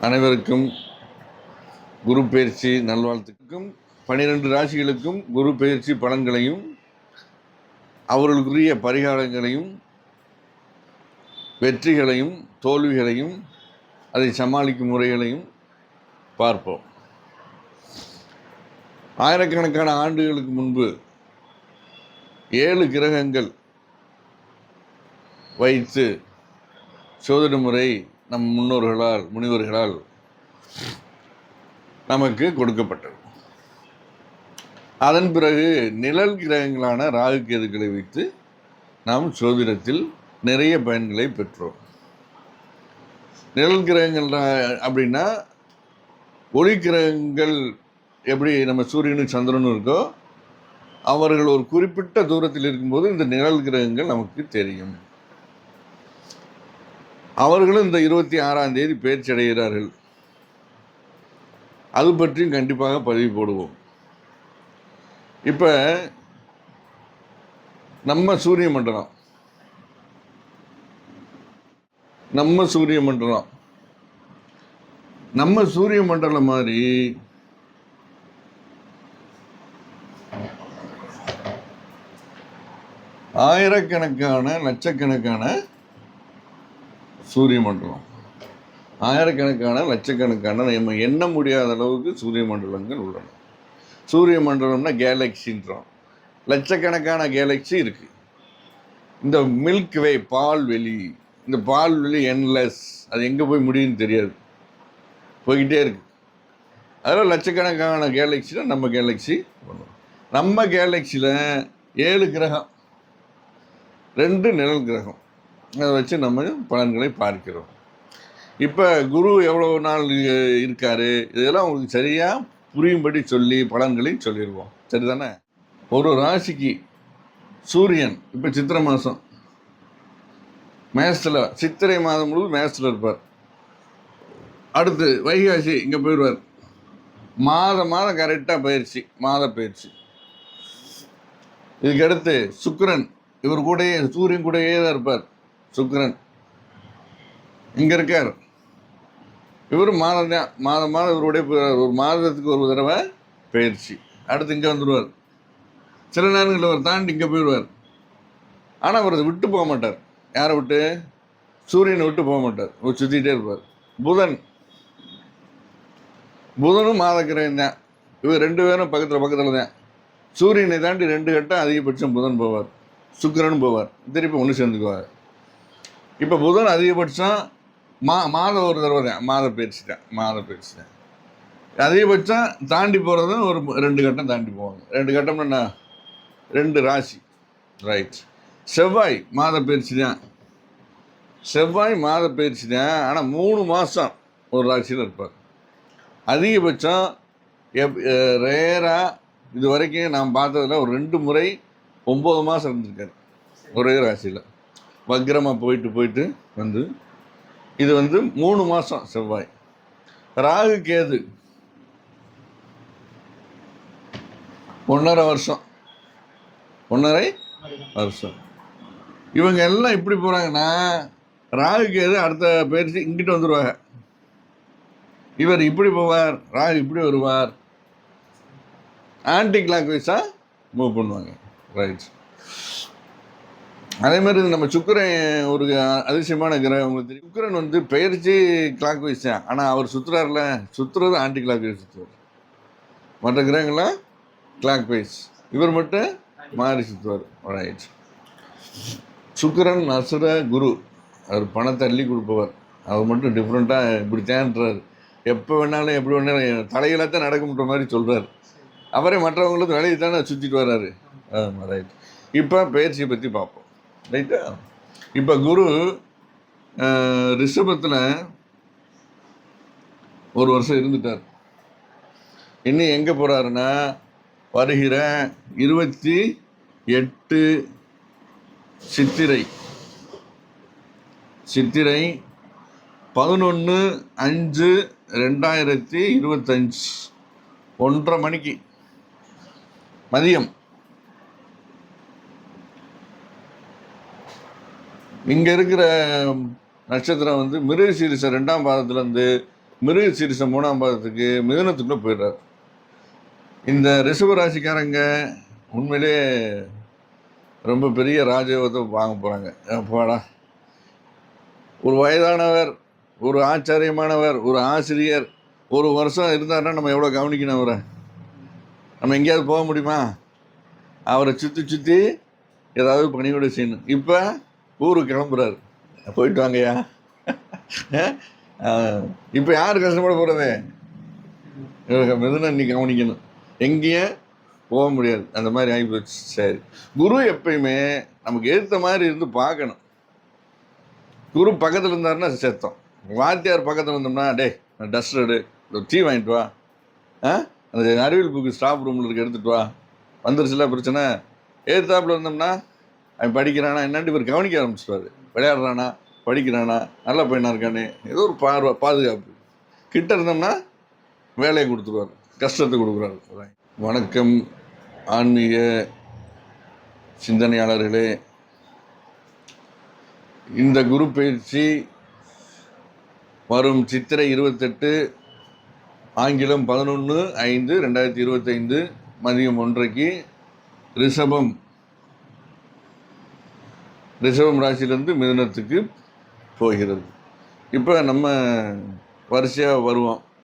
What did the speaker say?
அனைவருக்கும் குரு பயிற்சி நல்வாழ்த்துக்கும் பனிரெண்டு ராசிகளுக்கும் குரு பயிற்சி பலன்களையும் அவர்களுக்குரிய பரிகாரங்களையும் வெற்றிகளையும் தோல்விகளையும் அதை சமாளிக்கும் முறைகளையும் பார்ப்போம். ஆயிரக்கணக்கான ஆண்டுகளுக்கு முன்பு ஏழு கிரகங்கள் வைத்து சோதனை முறை நம் முன்னோர்களால் முனிவர்களால் நமக்கு கொடுக்கப்பட்டது. அதன் பிறகு நிழல் கிரகங்களான ராகு கேதுக்களை வைத்து நாம் சோதிடத்தில் நிறைய பயன்களை பெற்றோம். நிழல் கிரகங்கள் அப்படின்னா ஒளி கிரகங்கள் எப்படி நம்ம சூரியனும் சந்திரனும் இருக்கோ அவர்கள் ஒரு குறிப்பிட்ட தூரத்தில் இருக்கும்போது இந்த நிழல் கிரகங்கள் நமக்கு தெரியும். அவர்களும் இந்த இருபத்தி ஆறாம் தேதி பேச்சடைகிறார்கள். அது பற்றியும் கண்டிப்பாக பதிவு போடுவோம். இப்போ நம்ம சூரிய மண்டலம் நம்ம சூரிய மண்டலம் நம்ம சூரிய மண்டலம் மாதிரி ஆயிரக்கணக்கான லட்சக்கணக்கான சூரிய மண்டலம். ஆயிரக்கணக்கான லட்சக்கணக்கான நம்ம எண்ண முடியாத அளவுக்கு சூரிய மண்டலங்கள் உள்ளன. சூரிய மண்டலம்னா கேலக்சின்றோம் லட்சக்கணக்கான கேலக்சி இருக்குது இந்த மில்க் வே பால்வெளி இந்த பால்வெளி என்லெஸ் அது எங்கே போய் முடியும்னு தெரியாது. போய்கிட்டே இருக்கு. அதில் லட்சக்கணக்கான கேலக்சினா நம்ம கேலக்சி பண்ணுவோம். நம்ம கேலக்சியில் ஏழு கிரகம். ரெண்டு நிழல் கிரகம். அதை வச்சு நம்ம பலன்களை பார்க்கிறோம். இப்போ குரு எவ்வளோ நாள் இருக்கார்? இதெல்லாம் உங்களுக்கு சரியாக புரியும்படி சொல்லி பலன்களை சொல்லிடுவோம் சரிதானே? ஒரு ராசிக்கு சூரியன் இப்போ சித்திரை மாதம் மேசத்தில் சித்திரை மாதம் முழுவதும் மேசத்தில் இருப்பார். அடுத்து வைகாசி இங்கே போயிடுவார் மாதம் மாதம் கரெக்டாக பயிற்சி மாத பயிற்சி இதுக்கடுத்து சுக்கரன் இவர் கூடயே சூரியன் கூடயே தான் இருப்பார். சுக்கிரன். இங்கே இருக்கார். இவர் மாதம் தான் மாதம் மாதம் இவருடைய ஒரு மாதத்துக்கு ஒரு தடவை பயிற்சி. அடுத்து இங்கே வந்துடுவார் சில நேரங்களில் அவர் தாண்டி இங்கே போயிடுவார். ஆனால் அவர் அதை விட்டு போக மாட்டார். யாரை விட்டு? சூரியனை விட்டு போக மாட்டார். அவர் சுற்றிக்கிட்டே இருப்பார். புதன். புதனும் மாத தான். இவர் ரெண்டு பேரும் பக்கத்தில் பக்கத்தில் தான். சூரியனை தாண்டி ரெண்டு கட்டம் அதிகபட்சம் புதன் போவார். சுக்கிரனும் போவார். திருப்பி ஒன்று சேர்ந்துக்குவார். இப்போ புதன் அதிகபட்சம் மா மாதம் ஒரு தடவை தான் பேச்சுட்டேன் மாதம் தான் தான் அதிகபட்சம் தாண்டி போகிறதும் ஒரு ரெண்டு கட்டம் தாண்டி போவாங்க ரெண்டு கட்டம் என்ன? ரெண்டு ராசி. ரைட் செவ்வாய் மாத பயிற்சி தான் செவ்வாய் மாத பயிற்சி தான் ஆனால் மூணு மாதம் ஒரு ராசியில் இருப்பார். அதிகபட்சம் எப் ரேராக இது வரைக்கும் நான் பார்த்ததில் ஒரு ரெண்டு முறை ஒம்பது மாதம் இருந்திருக்காரு. ஒரே ராசியில். வக்ரமாக போயிட்டு போயிட்டு வந்து இது வந்து மூணு மாதம் செவ்வாய். ராகு கேது. ஒன்றரை வருஷம். ஒன்றரை வருஷம். இவங்க எல்லாம் எப்படி போகிறாங்கன்னா ராகு கேது அடுத்த பயிற்சி இங்கிட்டு வந்துடுவாங்க இவர் இப்படி போவார் ராகு இப்படி வருவார். ஆன்டி கிளாக் வைஸாக மூவ் பண்ணுவாங்க. ரைட். அதே மாதிரி நம்ம சுக்கிரன் ஒரு அதிசயமான கிரகம் உங்களுக்கு தெரியும். சுக்கரன் வந்து பெயர்ச்சி கிளாக் வைஸ் தான். ஆனால் அவர் சுற்றுறாருல சுற்றுறது ஆன்டி கிளாக் வைஸ் சுற்றுவார் மற்ற கிரகங்கள்லாம் கிளாக் வைஸ் இவர் மட்டும் மாறி சுற்றுவார் ரைட் சுக்கிரன் அசுர குரு. அவர் பணத்தை அள்ளி கொடுப்பவர். அவர் மட்டும் டிஃப்ரெண்ட்டாக இப்படி தேன்றார் எப்போ வேணாலும் எப்படி வேணாலும் தலையில தான் நடக்கும்ன்ற மாதிரி சொல்கிறார் அவரே மற்றவங்களுக்கு வேலையை தானே சுற்றிட்டு வர்றாரு. ஆமாம் ரைட் இப்போ பயிற்சியை பற்றி பார்ப்போம். ரைட்டா இப்போ குரு ரிஷபத்தில் ஒரு வருஷம் இருந்துட்டார். இன்னும் எங்கே போகிறாருன்னா வருகிற இருபத்தி எட்டு சித்திரை. சித்திரை பதினொன்று அஞ்சு ரெண்டாயிரத்தி இருபத்தஞ்சு. ஒன்றரை மணிக்கு. மதியம். இங்கே இருக்கிற நட்சத்திரம் வந்து மிருகசீரிச ரெண்டாம் பாதத்துலேருந்து மிருக சீரிசம் மூணாம் பாதத்துக்கு மிதனத்துக்குள்ளே போயிடுறார். இந்த ரிஷப ராசிக்காரங்க உண்மையிலே ரொம்ப பெரிய ராஜயோகத்தை வாங்க போகிறாங்க அப்பாடா ஒரு வயதானவர் ஒரு ஆச்சரியமானவர் ஒரு ஆசிரியர் ஒரு வருஷம் இருந்தாருன்னா நம்ம எவ்வளோ கவனிக்கணும் அவரை? நம்ம எங்கேயாவது போக முடியுமா? அவரை சுற்றி சுற்றி ஏதாவது பணியோடு செய்யணும். இப்போ ஊருக்கு கிளம்புறாரு. போயிட்டு வாங்கய்யா. இப்போ யார் கஷ்டப்பட போகிறது மெதுனா இன்னைக்கு கவனிக்கணும். எங்கேயும் போக முடியாது. அந்த மாதிரி ஆகி போச்சு. சரி. குரு எப்பயுமே நமக்கு ஏற்ற மாதிரி இருந்து பார்க்கணும். குரு பக்கத்தில் இருந்தாருன்னா செத்தம். வாத்தியார் பக்கத்தில் இருந்தோம்னா டே டஸ்டர் எடு. ஒரு டீ வாங்கிட்டு வா. ஆ? அந்த அறிவியல் புக்கு ஸ்டாஃப் ரூமில் இருக்க எடுத்துகிட்டு வா. வந்துருச்சுல பிரச்சனை? ஏத்தாப்புல இருந்தோம்னா அவன் படிக்கிறானா என்னன்னு இவர் கவனிக்க ஆரம்பிச்சிட்டாரு விளையாடுறானா படிக்கிறானா நல்ல பையனாக இருக்கானே ஏதோ ஒரு பார்வை பாதுகாப்பு. கிட்ட இருந்தோம்னா வேலையை கொடுத்துருவார் கஷ்டத்தை கொடுக்குறாரு. வணக்கம் ஆன்மீக சிந்தனையாளர்களே. இந்த குரு பயிற்சி வரும் சித்திரை இருபத்தெட்டு ஆங்கிலம் பதினொன்று ஐந்து ரெண்டாயிரத்தி இருபத்தைந்து மதியம் ஒன்றைக்கு ரிஷபம். ரிஷபம் ராசியிலேருந்து மிதுனத்துக்கு போகிறது. இப்போ நம்ம வரிசையாக வருவோம்.